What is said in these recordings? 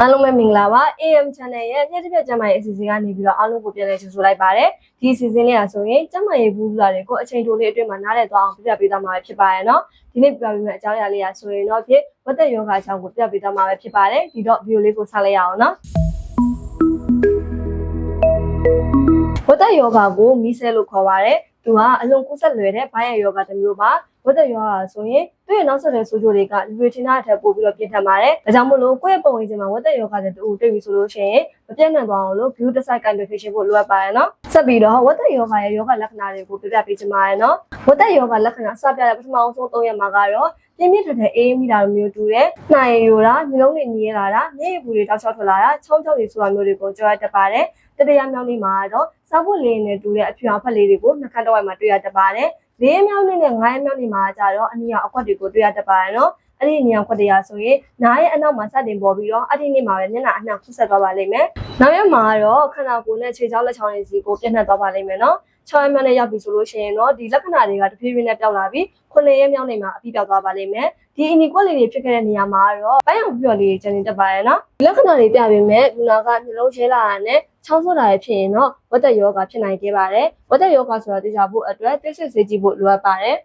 အားလုံးပဲမင်္ဂလာပါ AM Channel ရဲ့ညတစ်ပြက်ကျမ်းမာရေးအစီအစဉ်ကနေပြီးတော့အားလုံးကိုပြန်လည်ကြိုဆိုလိုက်ပါတယ်ဒီအစီအစဉ်လေးอ่ะဆိုရင်ကျမ်းမာရေးဘူးလာတွေကိုအချိန်တိုလေးအတွင်းမှာနားလည်သွားအောင်ပြပြပေးသွားမှာဖြစ်ပါရဲ့เนาะဒီနေ့ပြပြပေးမယ့်အကြောင်းအရာလေးอ่ะဆိုရင်တော့ဖြစ်ဝတ်သက်ယောဂအကြောင်းကိုပြပြပေးသွားမှာပဲဖြစ်ပါတယ်ဒီတော့ဗီဒီယိုလေးကိုဆက်လိုက်ရအောင်เนาะဝတ်သက်ယောဂကိုမီးဆဲလို့ခေါ်ပါတယ်သူကအလွန်ကူးဆက်လွယ်တဲ့ဘိုင်းရယောဂတစ်မျိုးပါ ဝတ်သက်ယောဂဆိုရင်သူ့ရဲ့နောက်ဆက်တဲ့ဆိုးကျိုးတွေကလူတွေထင်တဲ့အထက်ပို့ပြီးတော့ပြင်းထန်ပါတယ်ဒါကြောင့်မို့လို့ကိုယ့်ရဲ့ပုံရိပ်ချင်းမှာဝတ်သက်ယောဂတဲ့တူတွေ့ပြီဆိုလို့ရှိရင်မပြတ်နိုင်သွားအောင်လို့ view decide concentration ဖို့လိုအပ်ပါတယ်နော်ဆက်ပြီးတော့ဝတ်သက်ယောဂရဲ့ယောဂလက္ခဏာတွေကိုပြပြပေးချင်ပါတယ်နော်ဝတ်သက်ယောဂလက္ခဏာစပြတဲ့ပထမအောင်ဆုံး၃ရက်မှာကတော့ပြင်းပြထန်ထန်အေးမိတာလိုမျိုးတူတယ်။နှာရည်ရိုတာ၊မျိုးလုံးတွေညည်းလာတာ၊မျက်ရည်ပူတွေတောက်ချောက်ထွက်လာတာ၊ချောင်းချောက်တွေဆိုတာမျိုးတွေကိုကြုံရတတ်ပါတယ်။တတိယမြောက်နေ့မှာတော့စားဖို့လေးနဲ့တူတဲ့အဖြူအောင်ဖက်လေးတွေကိုနှာခမ်းတစ်ဝိုက်မှာတွေ့ရတတ်ပါတယ်။ လေးမြောက်နေ့နဲ့ငါးမြောက်နေ့မှာကျတော့အနီရောင်အခွက်တွေကိုတွေ့ရတတ်ပါတယ်နော်။အဲ့ဒီအနီရောင်ခွက်တရားဆိုရင်နားရဲ့အနောက်မှာစတင်ပေါ်ပြီးတော့အဲ့ဒီနေ့မှာပဲမျက်နှာအနှံ့ခုဆက်သွားပါလိမ့်မယ်။နောက်ရက်မှာတော့ခန္ဓာကိုယ်နဲ့ခြေချောင်းလက်ချောင်းရည်စီကိုပြည့်နှက်သွားပါလိမ့်မယ်နော်။6ရက်မြောက်နေ့ရောက်ပြီဆိုလို့ရှိရင်တော့ဒီလက္ခဏာတွေကတဖြည်းဖြည်းနဲ့ပျောက်လာပြီး9ရက်မြောက်နေ့မှာအပြီးပျောက်သွားပါလိမ့်မယ်။ဒီအနီကွက်လေးတွေဖြစ်ခဲ့တဲ့နေရာမှာတော့ပိုင်းအောင်ပြော့လေးကျန်နေတတ်ပါရဲ့နော်ဒီလက္ခဏာတွေပြပေမဲ့လူနာကနှလုံးရဲလာတာနဲ့ ချောင်းဆိုးတာရဖြစ်ရင်တော့ဝတ်သက်ယောဂဖြစ်နိုင်ခဲ့ပါတယ်ဝတ်သက်ယောဂဆိုတာသိကြဖို့အတွက်သိစစ်စေကြည့်ဖို့လိုအပ်ပါတယ်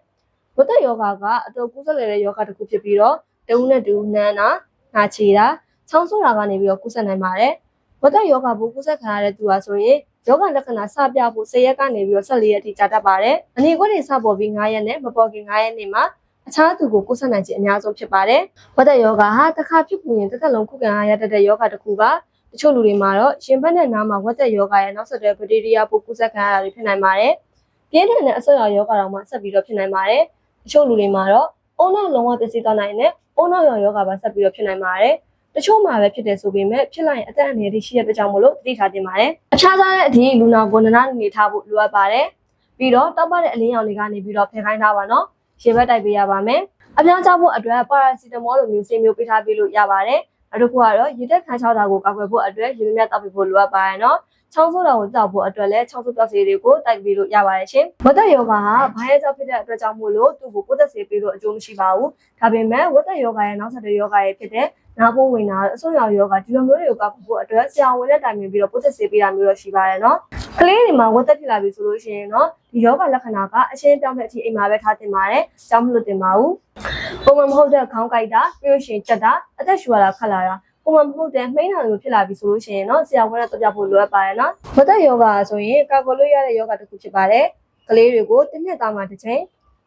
ဝတ်သက်ယောဂကအတော်ကူးစက်တဲ့ယောဂတစ်ခုဖြစ်ပြီးတော့တဦးနဲ့တူနှမ်းတာနှာချေတာချောင်းဆိုးတာကနေပြီးတော့ကူးစက်နိုင်ပါတယ်ဝတ်သက်ယောဂဘူးကူးစက်ခံရတဲ့သူဟာဆိုရင်ယောဂလက္ခဏာစပြဖို့10ရက်ကနေပြီးတော့14ရက်ထိကြာတတ်ပါတယ်။အနေခွက်တွေစပေါ်ပြီး9ရက်နဲ့မပေါ်ခင်9ရက်နေမှာအခြားသူကိုကိုယ်ဆက်နိုင်ခြင်းအများဆုံးဖြစ်ပါတယ်။ဝတ်သက်ယောဂဟာတစ်ခါဖြစ်ပူရင်တစ်သက်လုံးခုခံရတတ်တဲ့ယောဂတစ်ခုပါ။ တချို့လူတွေမှာတော့ရှင်ဘက်နဲ့နားမှာဝတ်သက်ယောဂရဲ့နောက်ဆက်တွဲဘက်တီးရီးယားပိုးကူးစက်ခံရတာတွေဖြစ်နိုင်ပါတယ်။ပြင်းထန်တဲ့အဆုတ်ရောယောဂတောင်မှဆက်ပြီးတော့ဖြစ်နိုင်ပါတယ်။တချို့လူတွေမှာတော့အုံနောက်လုံးဝပျက်စီးသွားနိုင်တဲ့အုံနောက်ရောယောဂပါဆက်ပြီးတော့ဖြစ်နိုင်ပါတယ်။တချို့မှာပဲဖြစ်တယ်ဆိုပေမဲ့ဖြစ်လိုက်ရင်အသက်အန္တရာယ်တွေရှိတဲ့အတွက်ကြောင့်မို့လို့သတိထားတင်ပါတယ်။အခြားခြားတဲ့အထိလူနာကိုနနာနေထားဖို့လိုအပ်ပါတယ်။ပြီးတော့တောက်ပတဲ့အလင်းရောင်တွေကနေပြီးတော့ဖယ်ခိုင်းထားပါနော်။ရေဘက်တိုက်ပေးရပါမယ်။အပြောင်းချဖို့အတွက်ပါရာစီတမောလိုမျိုးဆေးမျိုးပေးထားပေးလို့ရပါတယ်။ နောက်တစ်ခုကတော့ရေတက်ခန်းချောက်တာကိုကောက်ွယ်ဖို့အတွက်ရေမြတ်တောက်ပေးဖို့လိုအပ်ပါတယ်နော်။ချောင်းဆိုးတာကိုတောက်ဖို့အတွက်လည်းချောင်းဆိုးပြောက်ဆေးတွေကိုတိုက်ပေးလို့ရပါတယ်ရှင်။ဝတ်သက်ယောဂါဟာဘာရဲ့ကြောင့်ဖြစ်တဲ့အတွက်ကြောင့်မို့လို့သူ့ကိုပိုးသက်ဆေးပေးလို့အကျိုးမရှိပါဘူး။ဒါပေမဲ့ဝတ်သက်ယောဂါရဲ့နောက်ဆက်တွဲယောဂါရဲ့ဖြစ်တဲ့နာဖို့ဝင်တာအဆုတ်ရောင်ယောဂဒီလိုမျိုးတွေကိုကောက်ဖို့အတွက်ဆရာဝန်နဲ့တိုင်ပင်ပြီးတော့ပိုးသက်ဆေးပေးတာမျိုးတော့ရှိပါတယ်နော်။ကလေးတွေမှာဝတ်သက်ဖြစ်လာပြီဆိုလို့ရှိရင်တော့ဒီယောဂလက္ခဏာကအရှင်းပြောင်းတဲ့အထိအိမ်မှာပဲထားတင်ပါတယ်။ကြောင်းမလို့တင်ပါဘူး။ ပုံမှန်မဟုတ်တဲ့ခေါင်းကိုက်တာပြီးလို့ရှိရင်တက်တာအသက်ရှူရတာခက်လာတာပုံမှန်မဟုတ်တဲ့မှိန်းတာလိုဖြစ်လာပြီဆိုလို့ရှိရင်တော့ဆရာဝန်နဲ့တော့ပြဖို့လိုအပ်ပါတယ်နော်။ဝတ်သက်ယောဂဆိုရင်ကာကွယ်လို့ရတဲ့ယောဂတစ်ခုဖြစ်ပါတယ်။ကလေးတွေကိုတစ်နှစ်သားမှတစ်ချိန်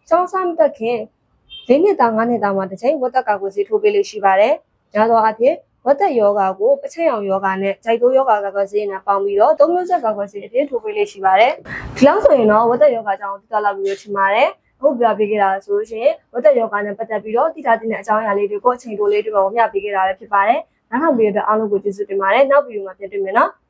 ကျောင်းစားမတက်ခင်၄နှစ်သား၅နှစ်သားမှတစ်ချိန်ဝတ်သက်ကာကွယ်ဆေးထိုးပေးလို့ရှိပါတယ်။များသောအားဖြင့်ဝတ်သက်ယောဂကိုပချိတ်အောင်ယောဂနဲ့ဂျိုက်တိုးယောဂကာကွယ်ဆေးနဲ့ပေါင်းပြီးတော့သုံးမျိုးဆက်ကာကွယ်ဆေးအဖြစ်ထိုးပေးလို့ရှိပါတယ်။ဒီလောက်ဆိုရင်တော့ဝတ်သက်ယောဂကြောင့်တိကျလောက်ပြီးရထင်ပါတယ်။ ဟုတ်ပြပေးခဲ့တာဆိုလို့ရှိရင်ဝတ်သက်ယောဂနဲ့ပတ်သက်ပြီးတော့တိကျတဲ့အကြောင်းအရာလေးတွေကိုအချိန်တိုလေးတွေပေါ်မျှပေးခဲ့တာလည်းဖြစ်ပါတယ်။နောက်ထောင်ပြီးတော့အားလုံးကိုကျေးဇူးတင်ပါတယ်။နောက်ဗီဒီယိုမှာပြန်တွေ့မယ်နော်။